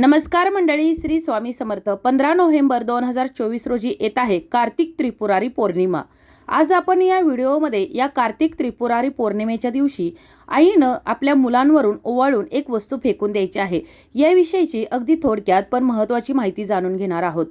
नमस्कार मंडळी श्री स्वामी समर्थ. पंधरा नोव्हेंबर दोन हजार चोवीस रोजी येत आहे कार्तिक त्रिपुरारी पौर्णिमा. आज आपण या व्हिडिओमध्ये या कार्तिक त्रिपुरारी पौर्णिमेच्या दिवशी आईनं आपल्या मुलांवरून ओवाळून एक वस्तू फेकून द्यायची आहे. याविषयीची अगदी थोडक्यात पण महत्त्वाची माहिती जाणून घेणार आहोत.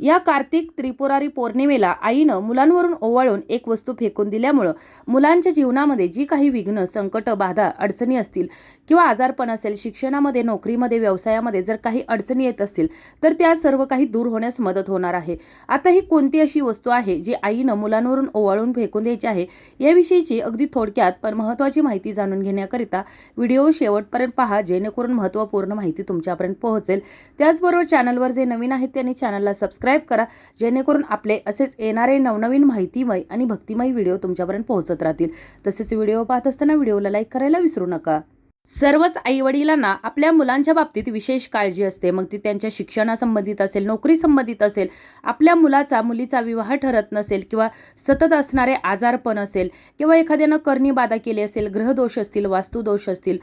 या कार्तिक त्रिपुरारी पौर्णिमेला आईनं मुलांवरून ओवाळून एक वस्तू फेकून दिल्यामुळं मुलांच्या जीवनामध्ये जी काही विघ्न संकट बाधा अडचणी असतील किंवा आजारपण असेल शिक्षणामध्ये नोकरीमध्ये व्यवसायामध्ये जर काही अडचणी येत असतील तर त्या सर्व काही दूर होण्यास मदत होणार आहे. आता ही कोणती अशी वस्तू आहे जी आईनं मुलांवरून ओवाळून फेकून द्यायची आहे? याविषयीची अगदी थोडक्यात पण महत्त्वाची माहिती जाणून घेण्याकरिता व्हिडिओ शेवटपर्यंत पहा जेणेकरून महत्त्वपूर्ण माहिती तुमच्यापर्यंत पोहोचेल. त्याचबरोबर चॅनलवर जे नवीन आहेत त्यांनी चॅनलला सबस्क्राईब करा जेणेकरून आपले असेच येणारे नवनवीन माहितीमय आणि भक्तिमय व्हिडिओ तुमच्यापर्यंत पोहोचत राहतील. तसेच व्हिडिओ पाहत असताना व्हिडिओला लाईक करायला विसरू नका. सर्वच आईवडिलांना आपल्या मुलांच्या बाबतीत विशेष काळजी असते. मग ती त्यांच्या शिक्षणासंबंधित असेल नोकरी संबंधित असेल आपल्या मुलाचा मुलीचा विवाह ठरत नसेल किंवा सतत असणारे आजारपण असेल किंवा एखाद्यानं करणी बाधा केली असेल ग्रहदोष असतील वास्तुदोष असतील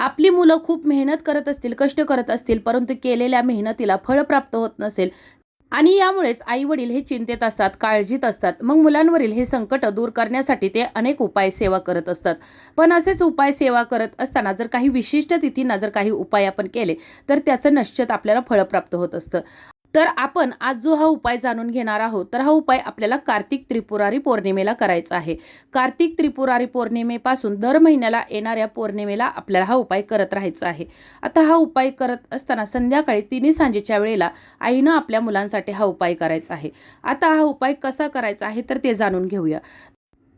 आपली मुलं खूप मेहनत करत असतील कष्ट करत असतील परंतु केलेल्या मेहनतीला फळ प्राप्त होत नसेल आणि यामुळेच आई वडील हे चिंतेत असतात काळजीत असतात. मग मुलांवरील हे संकट दूर करण्यासाठी ते अनेक उपाय सेवा करत असतात. पण असेच उपाय सेवा करत असताना जर काही विशिष्ट तिथींना जर काही उपाय आपण केले तर त्याचं निश्चित आपल्याला फळ प्राप्त होत असतं. तर आपण आज जो हा उपाय जाणून घेणार आहोत तर हा उपाय आपल्याला कार्तिक त्रिपुरारी पौर्णिमेला करायचा आहे. कार्तिक त्रिपुरारी पौर्णिमेपासून दर महिन्याला येणाऱ्या पौर्णिमेला आपल्याला हा उपाय करत राहायचा आहे. आता हा उपाय करत असताना संध्याकाळी तिन्ही सांजेच्या वेळेला आईनं आपल्या मुलांसाठी हा उपाय करायचा आहे. आता हा उपाय कसा करायचा आहे तर ते जाणून घेऊया.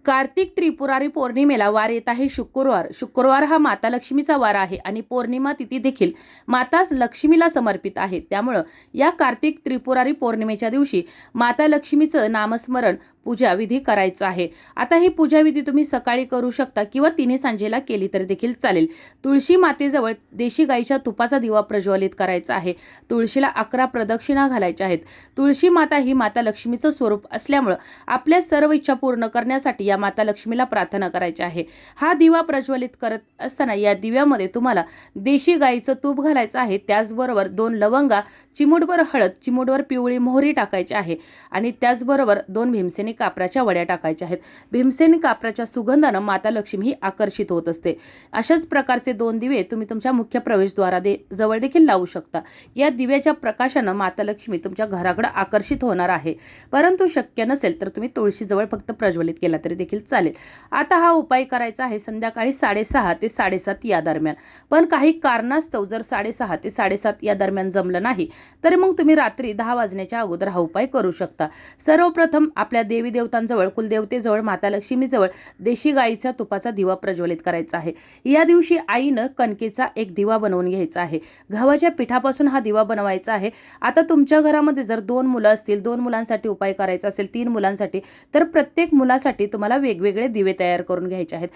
कार्तिक त्रिपुरारी पौर्णिमेला वार येत आहे शुक्रवार. शुक्रवार हा माता लक्ष्मीचा वार आहे आणि पौर्णिमा तिथी देखील माता लक्ष्मीला समर्पित आहे. त्यामुळं या कार्तिक त्रिपुरारी पौर्णिमेच्या दिवशी माता लक्ष्मीचं नामस्मरण पूजा विधी करायचा आहे. आता ही पूजा विधी तुम्ही सकाळी करू शकता किंवा तिने सांजेला केली तरी देखील चालेल. तुळशी मातेजवळ देशी गाईच्या तुपाचा दिवा प्रज्वलित करायचा आहे. तुळशीला अकरा प्रदक्षिणा घालायच्या आहेत. तुळशी माता ही माता लक्ष्मीचं स्वरूप असल्यामुळं आपल्या सर्व इच्छा पूर्ण करण्यासाठी या माता लक्ष्मीला प्रार्थना करायची आहे. हा दिवा प्रज्वलित करत असताना या दिव्यामध्ये तुम्हाला देशी गाईचं तूप घालायचं आहे. त्याचबरोबर दोन लवंगा चिमूटभर हळद चिमूटभर पिवळी मोहरी टाकायची आहे. आणि त्याचबरोबर दोन भीमसेने कापराच्या वड्या टाकायच्या आहेत. भीमसेनी कापराच्या सुगंधानं माता लक्ष्मी ही आकर्षित होत असते. अशाच प्रकारचे दोन दिवे तुम्ही तुमच्या मुख्य प्रवेशद्वारा दे जवळ देखील लावू शकता. या दिव्याच्या प्रकाशानं माता लक्ष्मी तुमच्या घराकडे आकर्षित होणार आहे. परंतु शक्य नसेल तर तुम्ही तुळशीजवळ फक्त प्रज्वलित केला तरी देखील चालेल. आता हा उपाय करायचा आहे संध्याकाळी साडेसहा ते साडेसात या दरम्यान. पण काही कारणास्तव जर साडेसहा ते साडेसात या दरम्यान जमलं नाही तर मग तुम्ही रात्री दहा वाजण्याच्या अगोदर हा उपाय करू शकता. सर्वप्रथम आपल्या देवी देवतांजवळ कुलदेवतेजवळ माता लक्ष्मीजवळ देशी गाईच्या तुपाचा दिवा प्रज्वलित करायचा आहे. या दिवशी आईनं कणकेचा एक दिवा बनवून घ्यायचा आहे. गव्हाच्या पिठापासून हा दिवा बनवायचा आहे. आता तुमच्या घरामध्ये जर दोन मुलं असतील दोन मुलांसाठी उपाय करायचा असेल तीन मुलांसाठी तर प्रत्येक मुलासाठी तुम्हाला वेगवेगळे दिवे तयार करून घ्यायचे आहेत.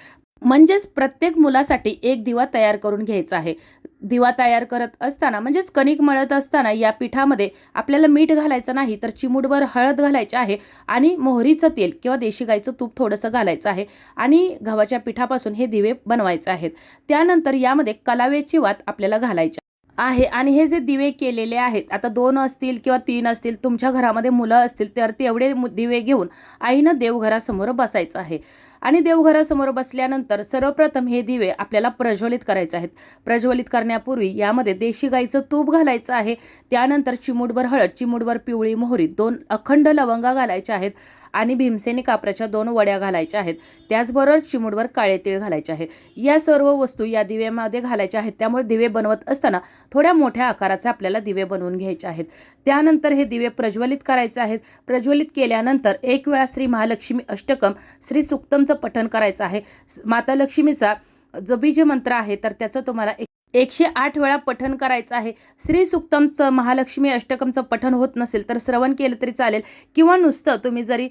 म्हणजेच प्रत्येक मुलासाठी एक दिवा तयार करून घ्यायचा आहे. दिवा तयार करत असताना म्हणजेच कणिक मळत असताना या पिठामध्ये आपल्याला मीठ घालायचं नाही तर चिमूटभर हळद घालायची आहे आणि मोहरीचं तेल किंवा देशी गाईचं तूप थोडंसं घालायचं आहे आणि गव्हाच्या पिठापासून हे दिवे बनवायचे आहेत. त्यानंतर यामध्ये कलावेची वात आपल्याला घालायची आहे आणि हे जे दिवे केलेले आहेत आता दोन असतील किंवा तीन असतील तुमच्या घरामध्ये मुलं असतील तर तेवढे एवढे दिवे घेऊन आईनं देवघरासमोर बसायचं आहे. आणि देवघरासमोर बसल्यानंतर सर्वप्रथम हे दिवे आपल्याला प्रज्वलित करायचे आहेत. प्रज्वलित करण्यापूर्वी यामध्ये देशी गाईचं तूप घालायचं आहे. त्यानंतर चिमूटभर हळद चिमूटभर पिवळी मोहरी दोन अखंड लवंगा घालायच्या आहेत आणि भीमसेनी कापराच्या दोन वड्या घालायच्या आहेत. त्याचबरोबर चिमूटभर काळे तीळ घालायचे आहेत या सर्व वस्तू या दिव्यामध्ये घालायच्या आहेत. त्यामुळे दिवे बनवत असताना थोड्या मोठ्या आकाराचे आपल्याला दिवे बनवून घ्यायचे आहेत. त्यानंतर हे दिवे प्रज्वलित करायचे आहेत. प्रज्वलित केल्यानंतर एक वेळा श्री महालक्ष्मी अष्टकम श्री सुक्तमचं पठण करायचं आहे. माता लक्ष्मीचा जो बीज मंत्र आहे तर त्याचं तुम्हाला एक एकशे आठ वेळा पठण करायचं आहे. श्री सुक्तमचं महालक्ष्मी अष्टकमचं पठण होत नसेल तर श्रवण केलं तरी चालेल. किंवा नुसतं तुम्ही जरी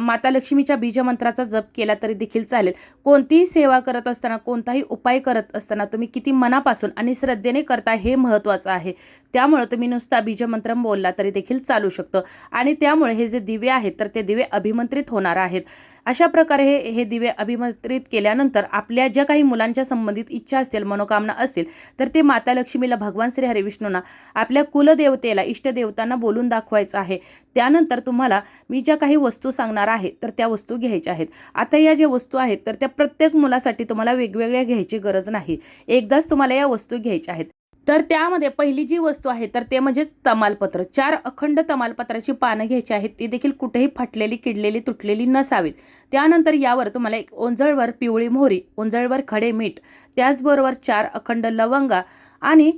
माता लक्ष्मीच्या बीजमंत्राचा जप केला तरी देखील चालेल. कोणतीही सेवा करत असताना कोणताही उपाय करत असताना तुम्ही किती मनापासून आणि श्रद्धेने करता हे महत्त्वाचं आहे. त्यामुळं तुम्ही नुसता बीजमंत्र बोलला तरी देखील चालू शकतं. आणि त्यामुळे हे जे दिवे आहेत तर ते दिवे अभिमंत्रित होणार आहेत. अशा प्रकारे हे हे दिवे अभिमंत्रित केल्यानंतर आपल्या ज्या काही मुलांच्या संबंधित इच्छा असतील मनोकामना असतील तर ते माता लक्ष्मीला भगवान श्री हरिविष्णूंना आपल्या कुलदेवतेला इष्टदेवतांना बोलून दाखवायचं आहे. त्यानंतर तुम्हाला मी ज्या काही वस्तू सांगणार आहे तर त्या वस्तू घ्यायच्या आहेत. आता या ज्या वस्तू आहेत तर त्या प्रत्येक मुलासाठी तुम्हाला वेगवेगळ्या घ्यायची गरज नाही. एकदाच तुम्हाला या वस्तू घ्यायच्या आहेत. तर त्यामध्ये पहिली जी वस्तू आहे तर ते म्हणजे तमालपत्र. चार अखंड तमालपत्राची पानं घ्यायची आहेत ती देखील कुठेही फाटलेली किडलेली तुटलेली नसावीत. त्यानंतर यावर तुम्हाला एक ओंजळवर पिवळी मोहरी ओंजळवर खडे मीठ त्याचबरोबर चार अखंड लवंगा आणि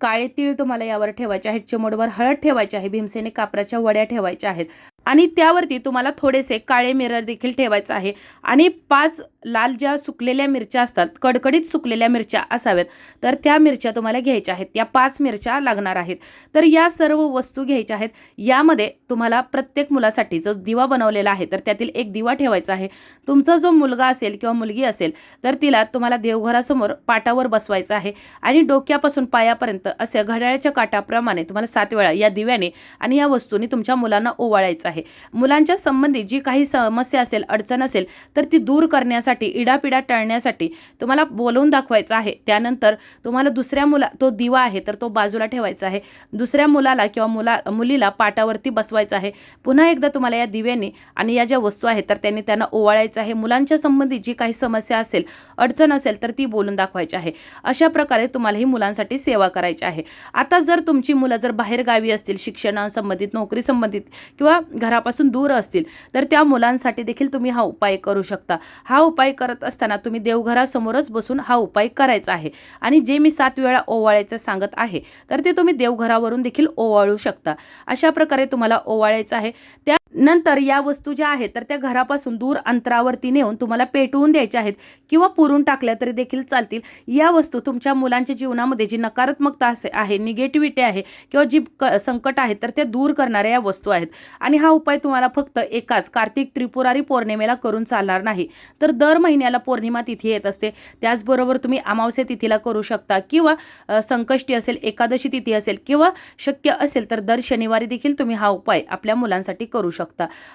काळे तीळ तुम्हाला यावर ठेवायचे आहेत चिमडवर हळद ठेवायची आहे भीमसेने कापराच्या वड्या ठेवायच्या आहेत. आणि त्यावरती तुम्हाला थोडेसे काळे मिरर देखील ठेवायचं आहे. आणि पाच लाल ज्या सुकलेल्या मिरच्या असतात कडकडीत सुकलेल्या मिरच्या असाव्यात. तर त्या मिरच्या तुम्हाला घ्यायच्या आहेत. या पाच मिरच्या लागणार आहेत. तर या सर्व वस्तू घ्यायच्या आहेत. यामध्ये तुम्हाला प्रत्येक मुलासाठी जो दिवा बनवलेला आहे तर त्यातील एक दिवा ठेवायचा आहे. तुमचा जो मुलगा असेल किंवा मुलगी असेल तर तिला तुम्हाला देवघरासमोर पाटावर बसवायचं आहे. आणि डोक्यापासून पायापर्यंत असे घड्याळाच्या काटाप्रमाणे तुम्हाला सात वेळा या दिव्याने आणि या वस्तूंनी तुमच्या मुलांना ओवाळायचं आहे. मुलांच्या संबंधित जी काही समस्या असेल अडचण असेल तर ती दूर करण्यासाठी इडापिडा टळण्यासाठी तुम्हाला बोलवून दाखवायचं आहे. त्यानंतर तुम्हाला दुसऱ्या मुला तो दिवा आहे तर तो बाजूला ठेवायचा आहे. दुसऱ्या मुलाला किंवा मुला मुलीला पाटावरती बसवायचं आहे. पुन्हा एकदा तुम्हाला या दिव्याने आणि या ज्या वस्तू आहेत तर त्यांनी त्यांना ओवाळायचं आहे. मुलांच्या संबंधित जी काही समस्या असेल अडचण असेल तर ती बोलून दाखवायची आहे. अशा प्रकारे तुम्हाला ही मुलांसाठी सेवा करायची आहे. आता जर तुमची मुलं जर बाहेर गावी असतील शिक्षणासंबंधित नोकरी संबंधित किंवा घरापासून दूर असतील तर त्या मुलांसाठी देखील तुम्ही हा उपाय करू शकता. हा उपाय करत असताना तुम्ही देवघरासमोरच बसून हा उपाय करायचा आहे. आणि जे मी सात वेळा ओवाळायचं सांगत आहे तर ते तुम्ही देवघरावरून देखील ओवाळू शकता. अशा प्रकारे तुम्हाला ओवाळायचं आहे. त्या नंतर या वस्तू ज्या आहेत तर त्या घरापासून दूर अंतरावरती नेऊन तुम्हाला पेटवून द्यायच्या आहेत किंवा पुरून टाकल्या तरी देखील चालतील. या वस्तू तुमच्या मुलांच्या जीवनामध्ये जी नकारात्मकता असे आहे निगेटिव्हिटी आहे किंवा जी क संकट आहेत तर ते दूर करणाऱ्या या वस्तू आहेत. आणि हा उपाय तुम्हाला फक्त एकाच कार्तिक त्रिपुरारी पौर्णिमेला करून चालणार नाही. तर दर महिन्याला पौर्णिमा तिथी येत असते. त्याचबरोबर तुम्ही अमावस्या तिथीला करू शकता किंवा संकष्टी असेल एकादशी तिथी असेल किंवा शक्य असेल तर दर शनिवारी देखील तुम्ही हा उपाय आपल्या मुलांसाठी करू शकता.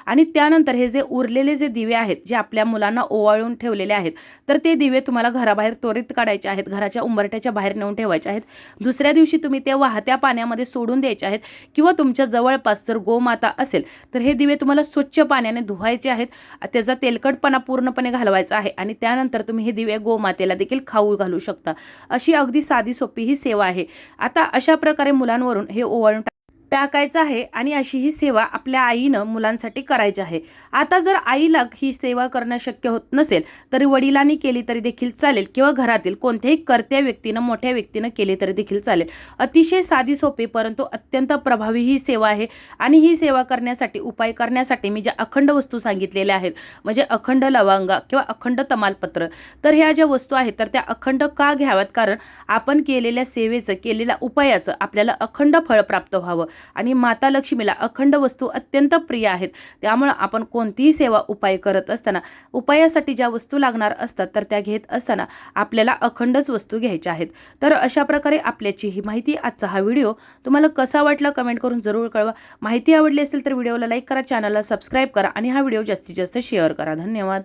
आणि त्यानंतर हे जे उरलेले जे दिवे आहेत जे आपल्या मुलांना ओवाळून ठेवलेले आहेत तर ते दिवे तुम्हाला घराबाहेर त्वरित काढायचे आहेत घराच्या उंबरट्याच्या बाहेर नेऊन ठेवायचे आहेत. दुसऱ्या दिवशी तुम्ही ते वाहत्या पाण्यामध्ये सोडून द्यायचे आहेत किंवा तुमच्या जवळपास जर गोमाता असेल तर हे दिवे तुम्हाला स्वच्छ पाण्याने धुवायचे आहेत. त्याचा तेलकटपणा पूर्णपणे घालवायचा आहे आणि त्यानंतर तुम्ही हे दिवे गोमातेला देखील खाऊ घालू शकता. अशी अगदी साधी सोपी ही सेवा आहे. आता अशा प्रकारे मुलांवरून हे ओवाळून टाकायचं आहे आणि अशी ही सेवा आपल्या आईनं मुलांसाठी करायची आहे. आता जर आईला ही सेवा करणं शक्य होत नसेल तरी वडिलांनी केली तरी देखील चालेल किंवा घरातील कोणत्याही कर्त्या व्यक्तीनं मोठ्या व्यक्तीनं केली तरी देखील चालेल. अतिशय साधी सोपी परंतु अत्यंत प्रभावी ही सेवा आहे आणि ही सेवा करण्यासाठी उपाय करण्यासाठी मी ज्या अखंड वस्तू सांगितलेल्या आहेत म्हणजे अखंड लवंगा किंवा अखंड तमालपत्र तर ह्या ज्या वस्तू आहेत तर त्या अखंड का घ्याव्यात? कारण आपण केलेल्या सेवेचं केलेल्या उपायाचं आपल्याला अखंड फळ प्राप्त व्हावं. आणि माता लक्ष्मीला अखंड वस्तू अत्यंत प्रिय आहेत. त्यामुळं आपण कोणतीही सेवा उपाय करत असताना उपायासाठी ज्या वस्तू लागणार असतात तर त्या घेत असताना आपल्याला अखंडच वस्तू घ्यायच्या आहेत. तर अशा प्रकारे आपल्याची ही माहिती आजचा हा व्हिडिओ. तुम्हाला कसा वाटला कमेंट करून जरूर कळवा. माहिती आवडली असेल तर व्हिडिओला लाईक करा चॅनलला सबस्क्राईब करा आणि हा व्हिडिओ जास्तीत जास्त शेअर करा. धन्यवाद.